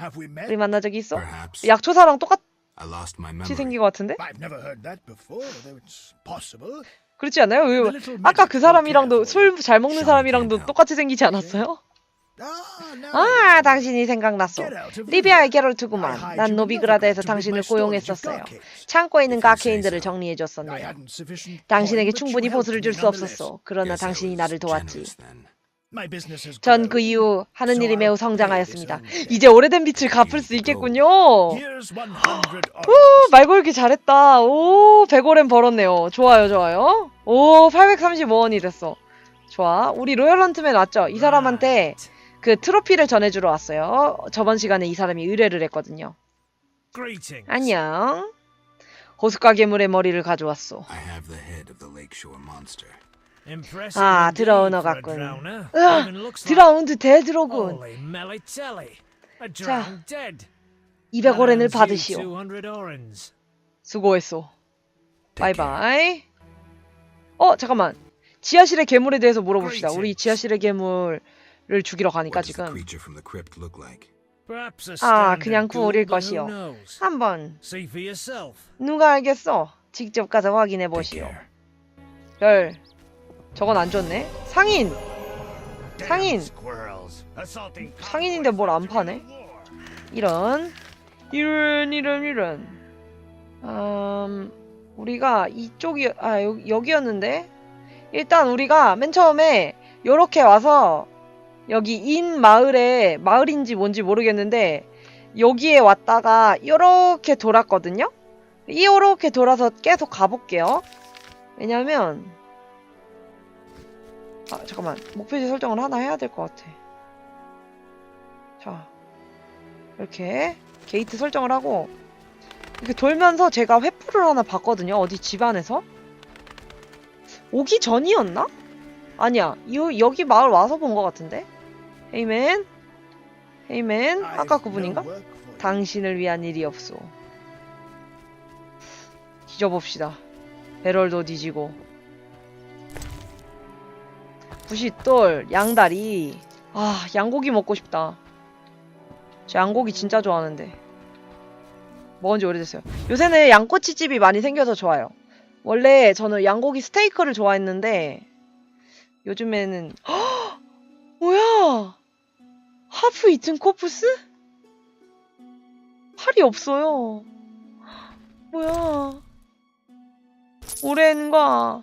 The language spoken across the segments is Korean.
Have we met? 우리 만난 적이 있어? Perhaps. 약초사랑 똑같이 I lost my memory. 생긴 것 같은데? I've never heard that before, though it's possible. 그렇지 않아요? 왜- 아까 그 사람이랑도 술 잘 먹는 사람이랑도 똑같이 생기지 않았어요? Ah, now 아, 당신이 생각났어. 리비아의 게롤트구만. 난 노비그라드에서 당신을 고용했었어요. 창고에 있는 가케인들을 정리해줬었네요. 당신에게 충분히 보수를 줄 수. 없었어. 그러나 Guess I 당신이 was 나를 도왔지. generous then. My business has 전. 그 이후 하는 일이 매우 성장하였습니다. 이제 오래된 빚을 갚을 수 있겠군요. Here's 100 오, 말 걸기 잘했다. 오, 100오렘 벌었네요. 좋아요, 좋아요. 오, 835원이 됐어. 좋아. 우리 로열 헌트맨 왔죠? 이 사람한테 그 트로피를 전해주러 왔어요. 저번 시간에 이 사람이 의뢰를 했거든요. 안녕. 호숫가 괴물의 머리를 가져왔어. 아, 들어오너 같군. Holy melly-telly. A drowned dead. 200오렌을 That earns you 받으시오. 200 orens. 수고했어. Take care. 바이바이. 어, 잠깐만. 지하실의 괴물에 대해서 물어봅시다. 우리 지하실의 괴물을 죽이러 가니까 지금 아, 그냥 구울일 것이요. knows? 한번. 누가 알겠어? 직접 가서 확인해 보시오. 별. 저건 안 좋네. 상인. 상인. 상인인데 뭘 안 파네? 이런 이런 이런 이런. 음, 우리가 이쪽이 아 여, 여기였는데 일단 우리가 맨 처음에 요렇게 와서 여기 인 마을에 마을인지 뭔지 모르겠는데 여기에 왔다가 요렇게 돌았거든요. 요렇게 돌아서 계속 가볼게요. 왜냐면 아 잠깐만 목표지 설정을 하나 해야 될 것 같아. 자 이렇게 게이트 설정을 하고 이렇게 돌면서 제가 횃불을 하나 봤거든요. 어디 집 안에서 오기 전이었나? 아니야. 요, 여기 마을 와서 본 것 같은데. 헤이맨, 헤이맨, 아까 그분인가? 당신을 위한 일이 없소. 뒤져봅시다. 배럴도 뒤지고. 부싯돌, 양다리. 아, 양고기 먹고 싶다. 저 양고기 진짜 좋아하는데. 먹은 지 오래됐어요. 요새는 양꼬치집이 많이 생겨서 좋아요. 원래 저는 양고기 스테이크를 좋아했는데, 요즘에는, 헉! 뭐야! 하프 이튼 코프스? 팔이 없어요. 뭐야. 오렌과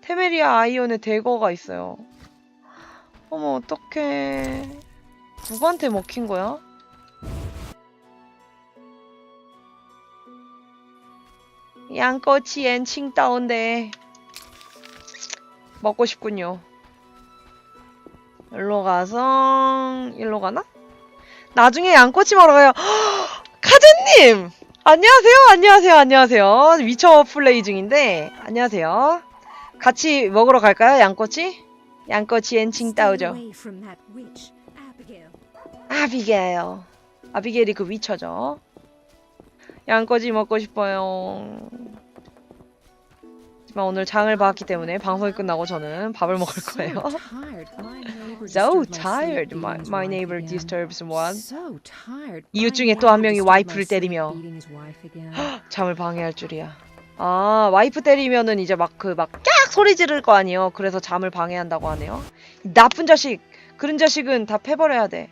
테메리아 아이언의 대거가 있어요. 어머, 어떡해. 누구한테 먹힌 거야? 양꼬치 엔 칭따온데 먹고 싶군요. 일로 가서 일로 가나? 나중에 양꼬치 먹으러 가요. 카제님! 안녕하세요, 안녕하세요, 안녕하세요. 위쳐 플레이 중인데 안녕하세요. 같이 먹으러 갈까요, 양꼬치? 칭 따오죠. That witch, Abigail. 아비게일. 아비게일이 그 위쳐죠. 양꼬치 먹고 싶어요. 하지만 오늘 장을 봤기 때문에 방송이 끝나고 저는 밥을 먹을 거예요. So tired. My my neighbor disturbs tired. 이웃 중에 또 한 명이 와이프를 때리며. 잠을 방해할 줄이야. 아, 와이프 때리면은 이제 막 그 막 깍 소리 지를 거 아니에요. 그래서 잠을 방해한다고 하네요. 이 나쁜 자식. 그런 자식은 다 패버려야 돼.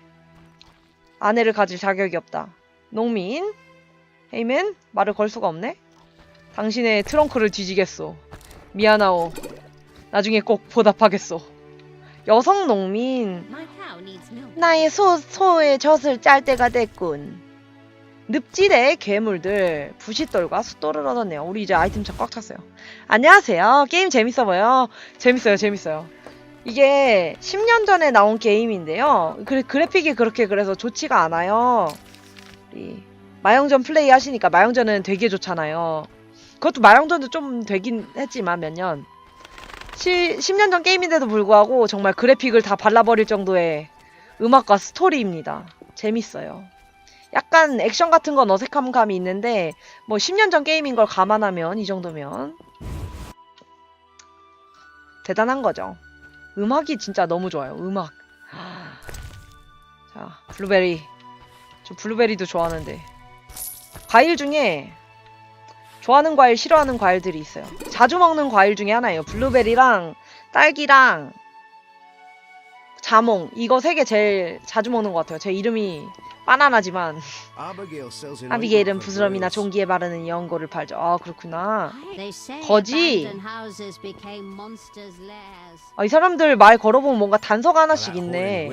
아내를 가질 자격이 없다. 농민. 헤이맨, 말을 걸 수가 없네. 당신의 트렁크를 뒤지겠소. 미안하오. 나중에 꼭 보답하겠소. 여성 농민. 나의 소, 소의 젖을 짤 때가 됐군. 늪지대 괴물들 부싯돌과 숫돌을 얻었네요. 우리 이제 아이템창 꽉 찼어요. 안녕하세요. 게임 재밌어 보여. 재밌어요, 재밌어요. 이게 10년 전에 나온 게임인데요. 그, 그래픽이 그렇게 그래서 좋지가 않아요. 우리 마영전 플레이 하시니까 마영전은 되게 좋잖아요. 그것도 마영전도 좀 되긴 했지만 몇 년. 10년 전 게임인데도 불구하고 정말 그래픽을 다 발라버릴 정도의 음악과 스토리입니다. 재밌어요. 약간 액션 같은 건 어색한 감이 있는데 뭐 10년 전 게임인 걸 감안하면 이 정도면 대단한 거죠. 음악이 진짜 너무 좋아요. 음악. 자, 블루베리 저 블루베리도 좋아하는데. 과일 중에 좋아하는 과일, 싫어하는 과일들이 있어요. 자주 먹는 과일 중에 하나예요. 블루베리랑 딸기랑 자몽. 이거 세 개 제일 자주 먹는 것 같아요. 제 이름이 바나나지만 아비게일은 부스럼이나 종기에 바르는 연고를 팔죠. 아 그렇구나. 거지? 아, 이 사람들 말 걸어보면 뭔가 단서가 하나씩 있네.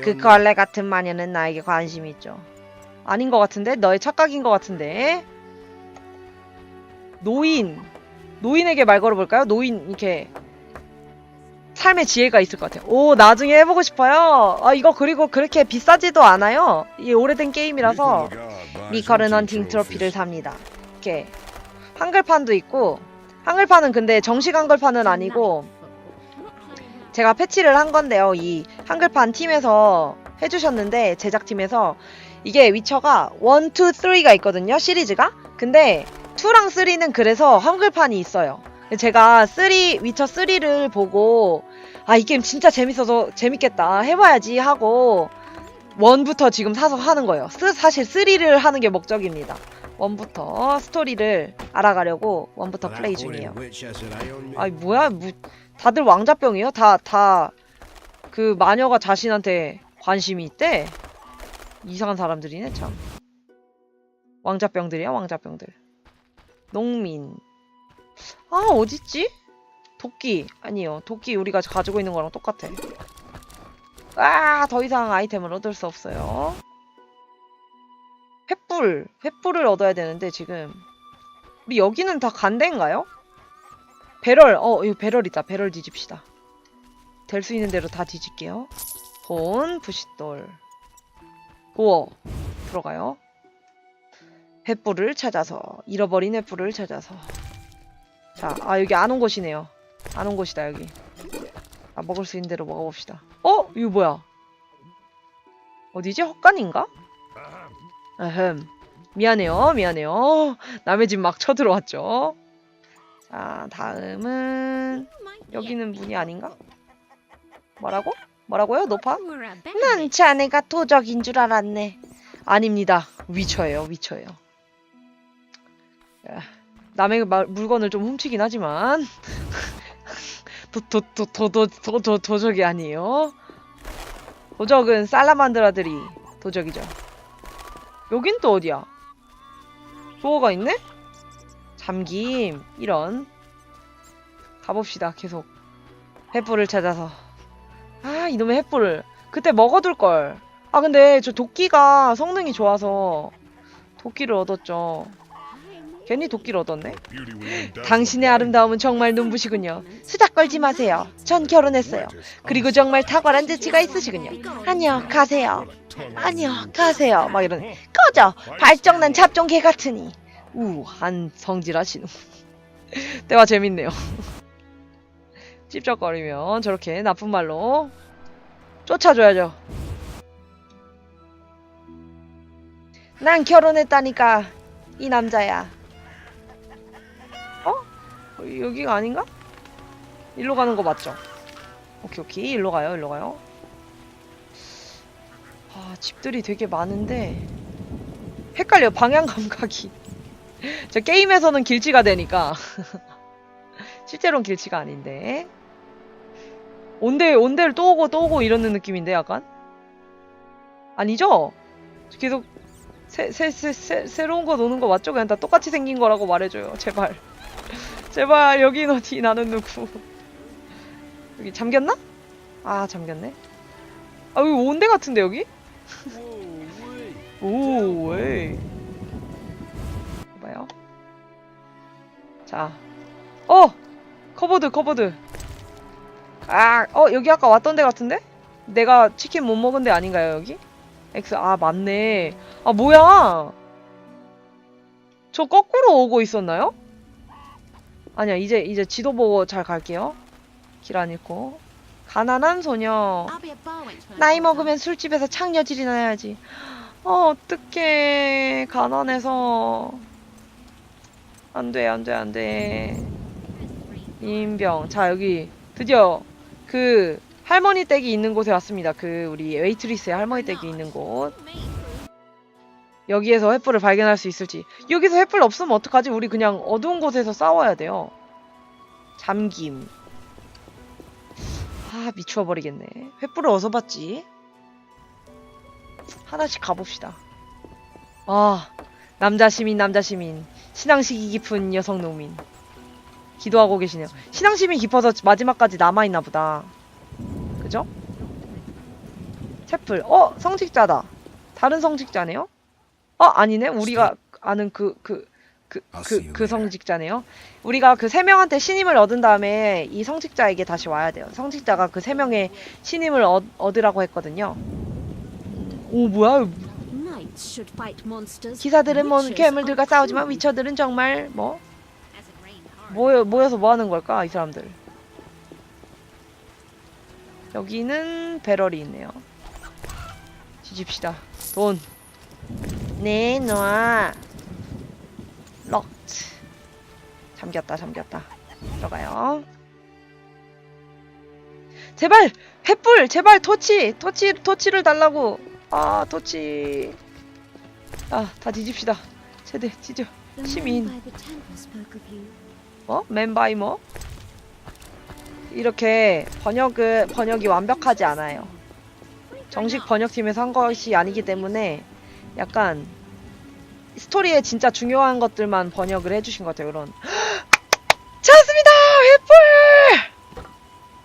그 걸레 같은 마녀는 나에게 관심이 있죠. 아닌 것 같은데? 너의 착각인 것 같은데? 노인. 노인에게 말 걸어볼까요? 노인, 이렇게. 삶의 지혜가 있을 것 같아요. 오, 나중에 해보고 싶어요. 아, 이거 그리고 그렇게 비싸지도 않아요. 이 오래된 게임이라서. 미컬은 헌팅 트로피를 삽니다. 이렇게. 한글판도 있고, 한글판은 근데 정식 한글판은 아니고, 제가 패치를 한 건데요. 이 한글판 팀에서 해주셨는데 제작팀에서 이게 위쳐가 1, 2, 3가 있거든요. 시리즈가. 근데 2랑 3는 그래서 한글판이 있어요. 제가 3 위쳐 3를 보고 아 이 게임 진짜 재밌어서 재밌겠다 해봐야지 하고 1부터 지금 사서 하는 거예요. 쓰- 사실 3를 하는 게 목적입니다. 1부터 스토리를 알아가려고 1부터 플레이 중이에요. 아이 뭐야 뭐 다들 왕자병이요? 다 다 그 마녀가 자신한테 관심이 있대. 이상한 사람들이네 참. 왕자병들이야 왕자병들. 농민. 아 어딨지? 도끼 아니요 도끼 우리가 가지고 있는 거랑 똑같아. 아더 이상 아이템을 얻을 수 없어요. 횃불 횃불을 얻어야 되는데 지금 우리 여기는 다 간대인가요? 배럴, 어, 이거 배럴 있다. 배럴 뒤집시다. 될 수 있는 대로 다 뒤질게요. 본, 부싯돌. 도어. 들어가요. 횃불을 찾아서. 잃어버린 횃불을 찾아서. 자, 아, 여기 안 온 곳이네요. 안 온 곳이다, 여기. 아, 먹을 수 있는 대로 먹어봅시다. 어? 이거 뭐야? 어디지? 헛간인가? 아흠. 미안해요, 미안해요. 남의 집 막 쳐들어왔죠. 자, 다음은 여기는 문이 아닌가? 뭐라고? 뭐라고요? 높아? 난 자네가 도적인 줄 알았네. 아닙니다. 위쳐예요, 위쳐예요. 야, 남의 마- 물건을 좀 훔치긴 하지만 도도도도도도 도적이 아니에요. 도적은 살라만드라들이 도적이죠. 여긴 또 어디야? 도어가 있네? 잠김 이런 가봅시다 계속 횃불을 찾아서 아 이놈의 횃불을 그때 먹어둘 걸. 아 근데 저 도끼가 성능이 좋아서 도끼를 얻었죠. 괜히 도끼를 얻었네. 당신의 아름다움은 정말 눈부시군요. 수작 걸지 마세요. 전 결혼했어요. 그리고 정말 탁월한 재치가 있으시군요. 아니요, 가세요. 아니요, 가세요. 막 이러네. 꺼져! 발정난 잡종 개 같으니. 우, 한 성질하시는. 대화 재밌네요. 찝쩍거리면 저렇게 나쁜 말로 쫓아줘야죠. 난 결혼했다니까 이 남자야. 여기가 아닌가? 일로 가는 거 맞죠? 오케이 오케이 일로 가요 일로 가요. 아 집들이 되게 많은데 헷갈려 방향 감각이. 저 게임에서는 길치가 되니까 실제로는 길치가 아닌데 온대 온대를 또 오고 또 오고 이러는 느낌인데 약간 아니죠? 계속 새, 새, 새, 새, 새로운 거 노는 거 맞죠? 그냥 다 똑같이 생긴 거라고 말해줘요 제발 제발 여긴 어디 나는 누구 여기 잠겼나? 아 잠겼네 아 여기 온대 같은데 여기? 오 왜? 봐요 자 어! 커버드 커버드 아, 어 여기 아까 왔던 데 같은데? 내가 치킨 못 먹은 데 아닌가요 여기? X 아 맞네 아 뭐야 저 거꾸로 오고 있었나요? 아니야 이제 이제 지도 보고 잘 갈게요. 길 안 잃고. 가난한 소녀. 나이 먹으면 술집에서 창녀질이나 해야지. 어 어떡해. 가난해서. 안돼 안돼 안돼. 인병. 자 여기. 드디어 그 할머니 댁이 있는 곳에 왔습니다. 그 우리 웨이트리스의 할머니 댁이 있는 곳 여기에서 횃불을 발견할 수 있을지. 여기서 횃불 없으면 어떡하지? 우리 그냥 어두운 곳에서 싸워야 돼요. 잠김. 아, 미추어버리겠네. 횃불을 어디서 봤지? 하나씩 가봅시다. 아, 남자 시민, 남자 시민. 신앙식이 깊은 여성 농민. 기도하고 계시네요. 신앙심이 깊어서 마지막까지 남아있나 보다. 그죠? 채플. 어, 성직자다. 다른 성직자네요? 어, 아니네. 우리가 아는 그, 그, 그, see 그, you 그 later. 성직자네요. 우리가 그 세 명한테 신임을 얻은 다음에 이 성직자에게 다시 와야 돼요. 성직자가 그 세 명의 신임을 얻, 얻으라고 했거든요. 음, 오, 뭐야. 기사들은 뭐 괴물들과 싸우지만. 위쳐들은 정말 뭐. 모여, 모여서 뭐 하는 걸까, 이 사람들. 여기는 배럴이 있네요. 뒤집시다. 돈. 네, 놔. 럭트. 잠겼다, 잠겼다. 들어가요. 제발! 횃불! 제발! 토치! 토치, 토치를 달라고! 아, 토치. 아, 다 뒤집시다. 최대, man 시민. 어? 맨바이 뭐? 이렇게 번역은 번역이 완벽하지 않아요. 정식 번역팀에서 한 것이 아니기 때문에 약간 스토리에 진짜 중요한 것들만 번역을 해주신 것 같아요. 이런 찾았습니다.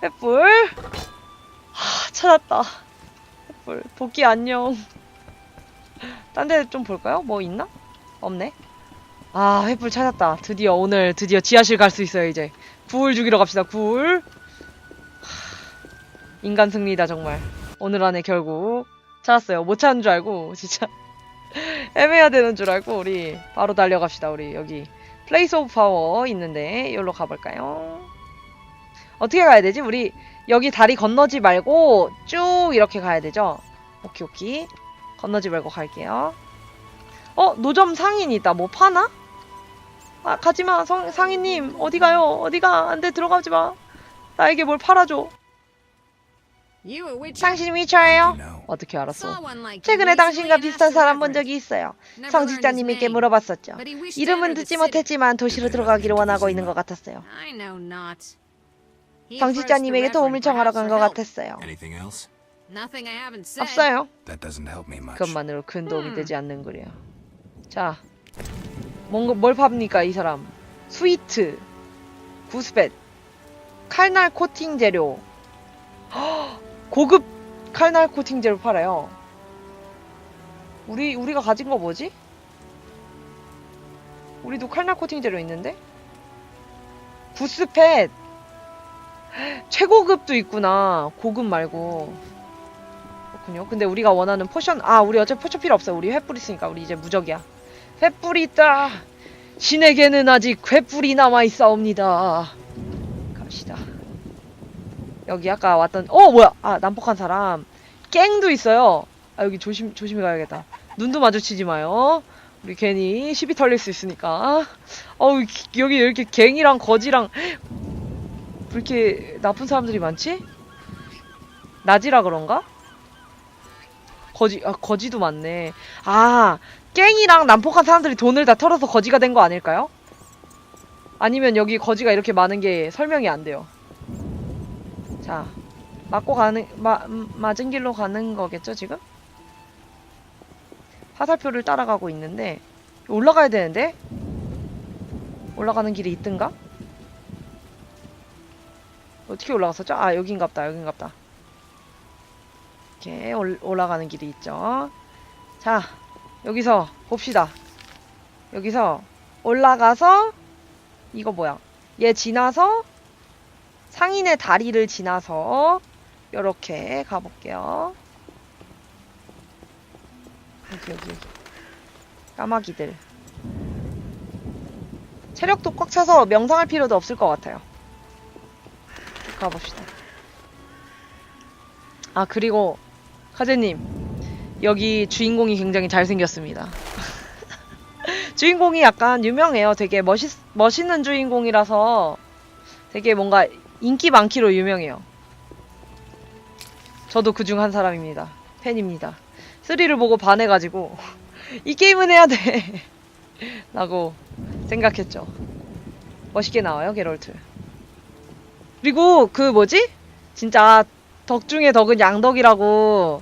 횃불. 횃불. 하, 찾았다. 횃불. 도끼 안녕. 딴 데 좀 볼까요? 뭐 있나? 없네. 아, 횃불 찾았다. 드디어 오늘 드디어 지하실 갈 수 있어요, 이제. 굴 죽이러 갑시다, 굴. 하, 인간 승리다, 정말. 오늘 안에 결국 찾았어요. 못 찾은 줄 알고, 진짜. 애매해야 되는 줄 알고, 우리 바로 달려갑시다, 우리. 여기. 플레이스 오브 파워 있는데, 여기로 가볼까요? 어떻게 가야 되지? 우리 여기 다리 건너지 말고 쭉 이렇게 가야 되죠? 오케이, 오케이. 건너지 말고 갈게요. 어, 노점 상인 있다. 뭐 파나? 아, 가지마. 성, 상인님. 어디 가요? 어디가? 안 돼, 들어가지 마. 나에게 뭘 팔아줘. 당신 위쳐예요? 어떻게 알았어? 최근에 당신과 비슷한 사람 본. 적이 있어요. 성직자님에게 물어봤었죠. 이름은 듣지. 못했지만 도시로 들어가기를 원하고 있는 것 같았어요. 성직자님에게 도움을 청하러 간 것 같았어요. 없어요. 그것만으로 큰 도움이 음. 되지 않는 거래요. 자, 뭔가 뭘 팝니까 이 사람? 스위트, 구스벳, 칼날 코팅 재료, 헉, 고급 칼날 코팅 재료 팔아요. 우리 우리가 가진 거 뭐지? 우리도 칼날 코팅 재료 있는데? 구스펫 최고급도 있구나. 고급 말고. 그렇군요. 근데 우리가 원하는 포션, 아, 우리 어차피 포션 필요 없어. 우리 횃불 있으니까 우리 이제 무적이야. 횃불이 있다. 신에게는 아직 횃불이 남아 있사옵니다. 갑시다. 여기 아까 왔던, 어, 뭐야? 아, 난폭한 사람. 갱도 있어요. 아, 여기 조심, 조심히 가야겠다. 눈도 마주치지 마요. 우리 괜히 시비 털릴 수 있으니까. 어우, 기- 여기 이렇게 갱이랑 거지랑 왜 이렇게 나쁜 사람들이 많지? 낮이라 그런가? 거지, 아, 거지도 많네. 아, 갱이랑 난폭한 사람들이 돈을 다 털어서 거지가 된 거 아닐까요? 아니면 여기 거지가 이렇게 많은 게 설명이 안 돼요. 자, 맞고 가는, 마, 음, 맞은 길로 가는 거겠죠, 지금? 화살표를 따라가고 있는데, 올라가야 되는데? 올라가는 길이 있든가? 어떻게 올라갔었죠? 아, 여긴갑다, 여긴갑다. 이렇게 올, 올라가는 길이 있죠. 자, 여기서 봅시다. 여기서 올라가서 이거 뭐야? 얘 지나서 상인의 다리를 지나서 이렇게 가볼게요. 여기 여기. 까마귀들. 체력도 꽉 차서 명상할 필요도 없을 것 같아요. 가봅시다. 아 그리고 카제님 여기 주인공이 굉장히 잘생겼습니다. 주인공이 약간 유명해요. 되게 멋있 멋있는 주인공이라서 되게 뭔가 인기 많기로 유명해요. 저도 그중 한 사람입니다. 팬입니다. 3를 보고 반해가지고 이 게임은 해야 돼. 라고 생각했죠. 멋있게 나와요, 게롤트. 그리고 그 뭐지? 진짜 덕 중에 덕은 양덕이라고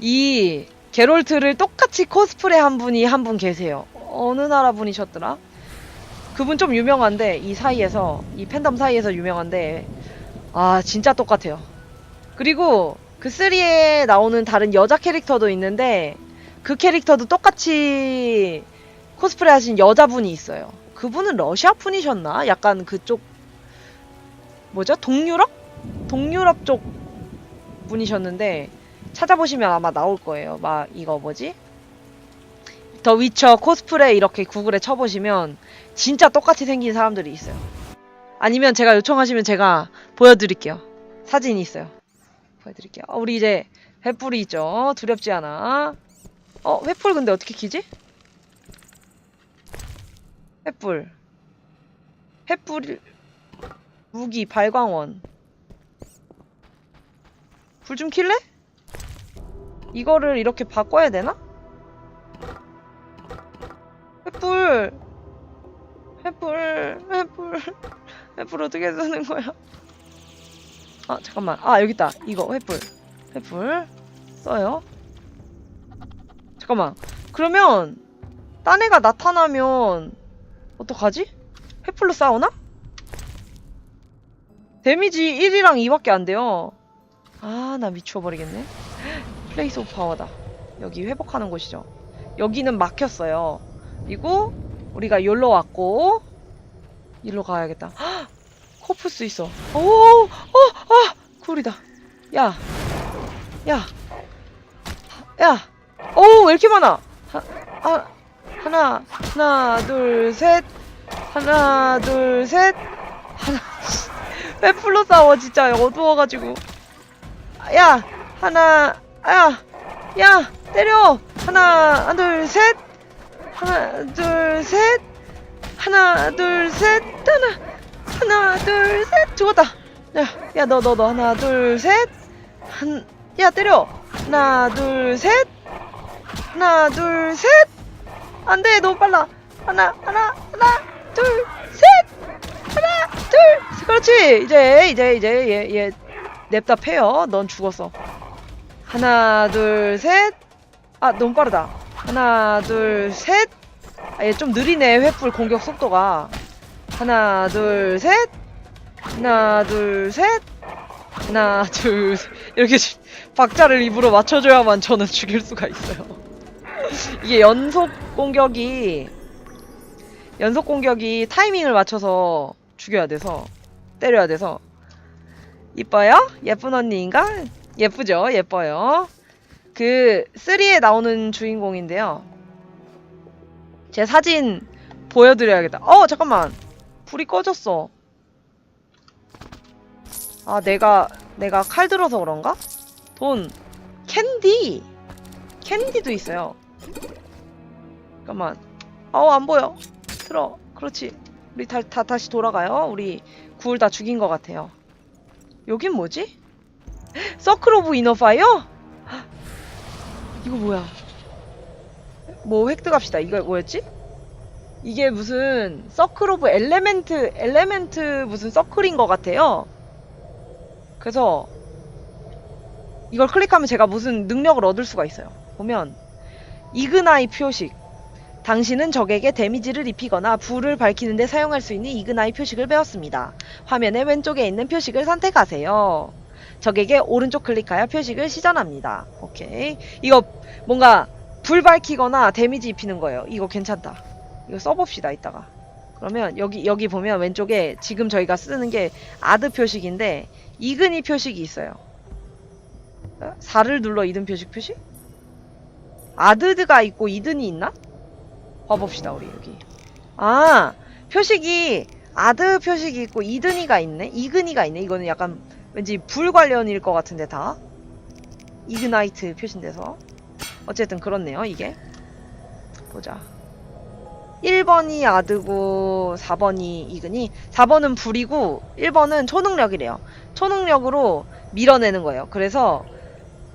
이 게롤트를 똑같이 코스프레 한 분이 한 분 계세요. 어느 나라 분이셨더라? 그분 좀 유명한데 이 사이에서 이 팬덤 사이에서 유명한데 아 진짜 똑같아요. 그리고 그 3에 나오는 다른 여자 캐릭터도 있는데 그 캐릭터도 똑같이 코스프레 하신 여자분이 있어요. 그분은 러시아 분이셨나? 약간 그쪽 뭐죠? 동유럽? 동유럽 쪽 분이셨는데 찾아보시면 아마 나올 거예요. 막 이거 뭐지? 더 위쳐 코스프레 이렇게 구글에 쳐보시면 진짜 똑같이 생긴 사람들이 있어요. 아니면 제가 요청하시면 제가 보여드릴게요. 사진이 있어요. 보여드릴게요. 어, 우리 이제 횃불이 있죠. 두렵지 않아. 어, 횃불 근데 어떻게 키지? 횃불. 횃불. 무기, 발광원. 불 좀 킬래? 이거를 이렇게 바꿔야 되나? 횃불 어떻게 쓰는 거야? 아, 잠깐만. 아, 여기 있다. 이거 횃불. 횃불. 써요. 잠깐만. 그러면 딴 애가 나타나면 어떡하지? 횃불로 싸우나? 데미지 1이랑 2밖에 안 돼요. 아, 나 미쳐버리겠네. 플레이스 오브 파워다. 여기 회복하는 곳이죠. 여기는 막혔어요. 그리고 우리가 여기로 왔고 일로 가야겠다. 헉! 코프스 있어. 오, 어, 아, 쿨이다. 야, 야, 야. 오, 왜 이렇게 많아? 하, 아, 하나, 하나, 둘, 셋. 하나, 둘, 셋. 하나. 왜 풀로 싸워, 진짜. 어두워가지고. 야, 하나, 야, 야, 때려. 하나, 둘, 셋. 하나, 둘, 셋. 하나, 둘, 셋. 하나, 하나, 둘, 셋. 죽었다. 야, 야, 너, 너, 너. 하나, 둘, 셋. 한, 야, 때려. 하나, 둘, 셋. 하나, 둘, 셋. 안 돼, 너무 빨라. 하나, 하나, 하나, 둘, 셋. 하나, 둘. 셋. 그렇지. 이제, 이제, 이제, 얘, 얘, 냅다 패요. 넌 죽었어. 하나, 둘, 셋. 아, 너무 빠르다. 하나, 둘, 셋. 아, 얘 좀 느리네. 횃불 공격 속도가. 하나, 둘, 셋. 하나, 둘, 셋. 하나, 둘, 셋. 이렇게 지- 박자를 입으로 맞춰줘야만 저는 죽일 수가 있어요. 이게 연속 공격이 연속 공격이 타이밍을 맞춰서 죽여야 돼서 때려야 돼서 이뻐요? 예쁜 언니인가? 예쁘죠? 예뻐요. 그 3에 나오는 주인공인데요. 제 사진 보여드려야겠다. 어 잠깐만 불이 꺼졌어. 아 내가 내가 칼 들어서 그런가? 돈 캔디 캔디도 있어요. 잠깐만. 어우 안 보여. 들어. 그렇지. 우리 다, 다 다시 돌아가요. 우리 구울 다 죽인 것 같아요. 여긴 뭐지? 서클 오브 이너 파이어? 이거 뭐야? 뭐 획득합시다. 이거 뭐였지? 이게 무슨 서클 오브 엘레멘트 엘레멘트 무슨 서클인 것 같아요. 그래서 이걸 클릭하면 제가 무슨 능력을 얻을 수가 있어요. 보면 이그나이 표식. 당신은 적에게 데미지를 입히거나 불을 밝히는데 사용할 수 있는 이그나이 표식을 배웠습니다. 화면의 왼쪽에 있는 표식을 선택하세요. 적에게 오른쪽 클릭하여 표식을 시전합니다. 오케이. 이거 뭔가 불 밝히거나 데미지 입히는 거예요. 이거 괜찮다. 이거 써봅시다, 이따가. 그러면 여기, 여기 보면 왼쪽에 지금 저희가 쓰는 게 아드 표식인데 이근이 표식이 있어요. 4를 눌러 이든 표식 표식? 아드드가 있고 이든이 있나? 봐봅시다 우리 여기 아 표식이 아드 표식이 있고 이든이가 있네 이근이가 있네 이거는 약간 왠지 불 관련일 것 같은데 다 이그나이트 표시인데서 어쨌든 그렇네요 이게 보자 1번이 아드고 4번이 이근이 4번은 불이고 1번은 초능력이래요 초능력으로 밀어내는 거예요 그래서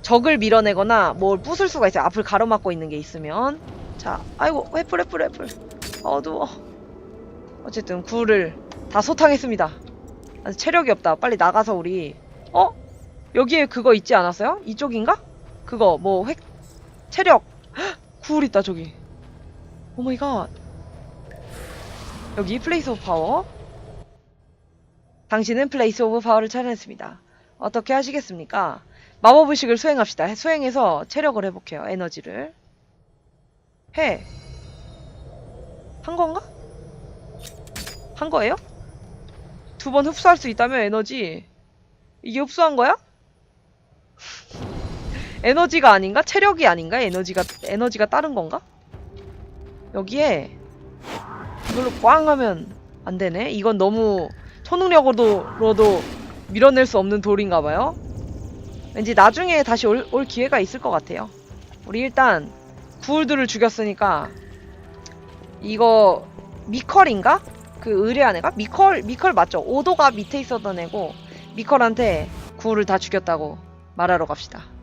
적을 밀어내거나 뭘 부술 수가 있어요 앞을 가로막고 있는 게 있으면 자, 아이고, 애플, 애플, 애플. 어두워. 어쨌든, 굴을 다 소탕했습니다. 아, 체력이 없다. 빨리 나가서 우리. 어? 여기에 그거 있지 않았어요? 이쪽인가? 그거, 뭐, 획, 체력. 헉! 굴 있다, 저기. 오마이갓. 여기, 플레이스 오브 파워. 당신은 플레이스 오브 파워를 찾아냈습니다. 어떻게 하시겠습니까? 마법 의식을 수행합시다. 수행해서 체력을 회복해요. 에너지를. 해. 한 건가? 한 거예요? 두 번 흡수할 수 있다면 에너지. 이게 흡수한 거야? 에너지가 아닌가? 체력이 아닌가? 에너지가, 에너지가 다른 건가? 여기에 이걸로 꽝 하면 안 되네. 이건 너무 초능력으로도 밀어낼 수 없는 돌인가 봐요. 왠지 나중에 다시 올, 올 기회가 있을 것 같아요. 우리 일단 구울들을 죽였으니까 이거 미컬인가? 그 의뢰한 애가? 미컬 미컬 맞죠? 오도가 밑에 있었던 애고 미컬한테 구울을 다 죽였다고 말하러 갑시다.